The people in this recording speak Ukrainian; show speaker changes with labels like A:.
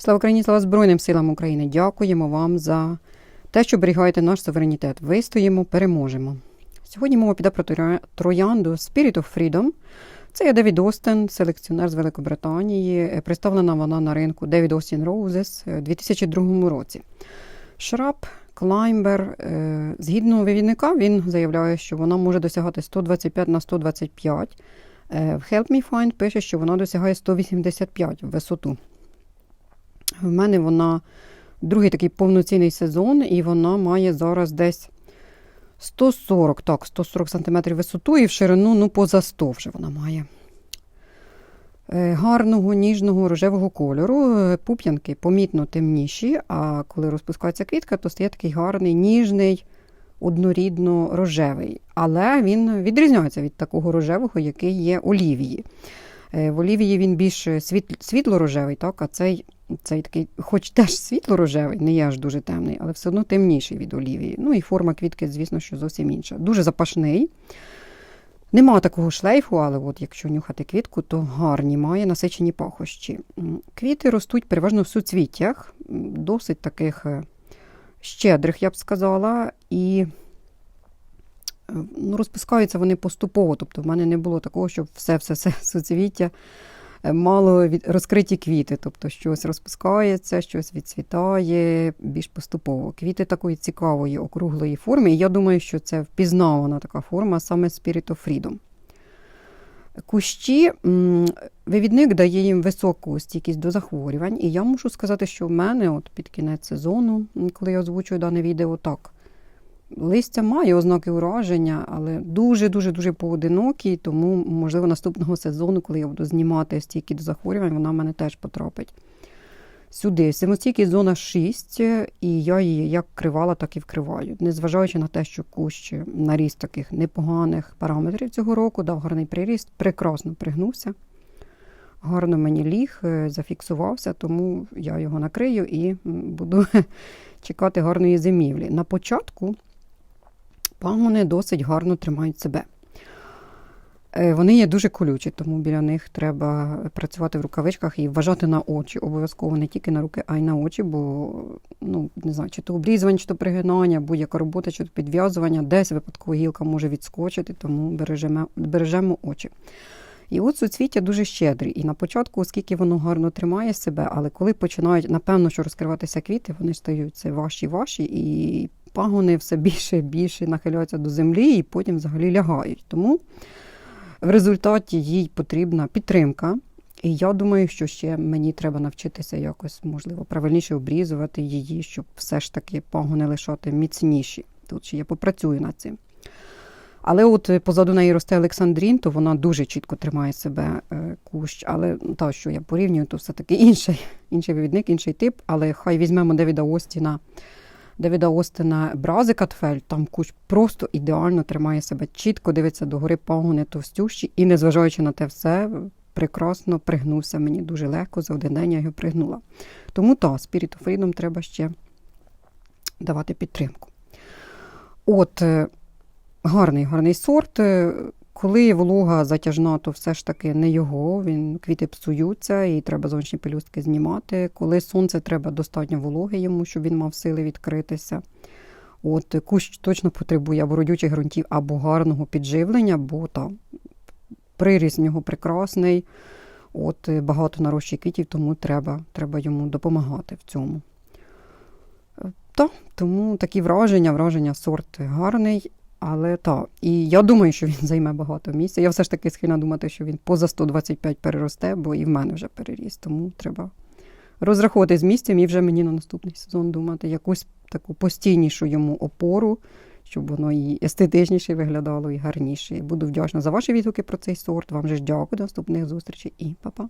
A: Слава Україні, слава Збройним силам України. Дякуємо вам за те, що берігаєте наш суверенітет. Вистоїмо, переможемо. Сьогодні мова піде про троянду Spirit of Freedom. Це є Девід Остен, селекціонер з Великобританії. Е, Представлена вона на ринку David Austin Roses у 2002 році. Шраб, клаймбер. е, Згідно вивідника, він заявляє, що вона може досягати 125 на 125. Е, В Help Me Find пише, що вона досягає 185 в висоту. В мене вона другий такий повноцінний сезон, і вона має зараз десь 140, так, 140 см висоту і в ширину ну, поза 100 вже вона має. Е, Гарного, ніжного рожевого кольору. Е, Пуп'янки помітно темніші, а коли розпускається квітка, то стає такий гарний, ніжний, однорідно рожевий. Але він відрізняється від такого рожевого, який є олівії. Е, В олівії він більш світ- світло-рожевий, так, а цей, цей такий, хоч теж світло-рожевий, не є аж дуже темний, але все одно темніший від олівії. Ну і форма квітки, звісно, що зовсім інша. Дуже запашний. Нема такого шлейфу, але от якщо нюхати квітку, то гарні має насичені пахощі. Квіти ростуть переважно в суцвіттях, досить таких е, щедрих, я б сказала, і е, ну, розпускаються вони поступово. Тобто в мене не було такого, щоб все-все-все суцвіття е, мало від... розкриті квіти. Тобто щось розпускається, щось відцвітає більш поступово. Квіти такої цікавої округлої форми. І я думаю, що це впізнавана така форма саме Spirit of Freedom. Кущі, вивідник дає їм високу стійкість до захворювань, і я мушу сказати, що в мене от під кінець сезону, коли я озвучую дане відео, так. Листя має ознаки ураження, але дуже-дуже дуже поодинокі, тому, можливо, наступного сезону, коли я буду знімати стійкі до захворювань, вона в мене теж потрапить сюди. Самостійкість зона 6, і я її як кривала, так і вкриваю. Незважаючи на те, що кущ наріс таких непоганих параметрів цього року, дав гарний приріст, прекрасно пригнувся. Гарно мені ліг, е, зафіксувався, тому я його накрию і буду чекати гарної зимівлі. На початку пагони досить гарно тримають себе. Е, Вони є дуже колючі, тому біля них треба працювати в рукавичках і вважати на очі. Обов'язково не тільки на руки, а й на очі, бо ну, не знаю, чи то обрізування, чи то пригинання, будь-яка робота, чи то підв'язування, десь випадково гілка може відскочити, тому бережемо, бережемо очі. І от суцвіття дуже щедрі. І на початку, оскільки воно гарно тримає себе, але коли починають, напевно, що розкриватися квіти, вони стають це ваші ваші, і пагони все більше і більше нахиляються до землі, і потім взагалі лягають. Тому в результаті їй потрібна підтримка. І я думаю, що ще мені треба навчитися якось, можливо, правильніше обрізувати її, щоб все ж таки пагони лишати міцніші. Тут ще я попрацюю над цим. Але от е, позаду неї росте Олександрін, то вона дуже чітко тримає себе е, кущ. Але ну, та, що я порівнюю, то все-таки інший, інший вивідник, інший тип. Але хай візьмемо Девіда Остіна. Девіда Остина Брази Катфель, там кущ просто ідеально тримає себе, чітко дивиться до гори пагони товстющі, і, незважаючи на те все, прекрасно пригнувся мені дуже легко, за один день я його пригнула. Тому та, Spirit of Freedom треба ще давати підтримку. От, е, гарний, гарний сорт. Коли волога затяжна, то все ж таки не його. Він квіти псуються і треба зовнішні пелюстки знімати. Коли сонце, треба достатньо вологи йому, щоб він мав сили відкритися. От кущ точно потребує або родючих ґрунтів, або гарного підживлення, бо там приріст в нього прекрасний. От багато нарощує квітів, тому треба, треба йому допомагати в цьому. Е, Та, тому такі враження, враження сорт гарний. Але так, і я думаю, що він займе багато місця. Я все ж таки схильна думати, що він поза 125 переросте, бо і в мене вже переріс. Тому треба розраховувати з місцем і вже мені на наступний сезон думати якусь таку постійнішу йому опору, щоб воно і естетичніше виглядало, і гарніше. Буду вдячна за ваші відгуки про цей сорт. Вам же ж дякую. До наступних зустрічей і па-па.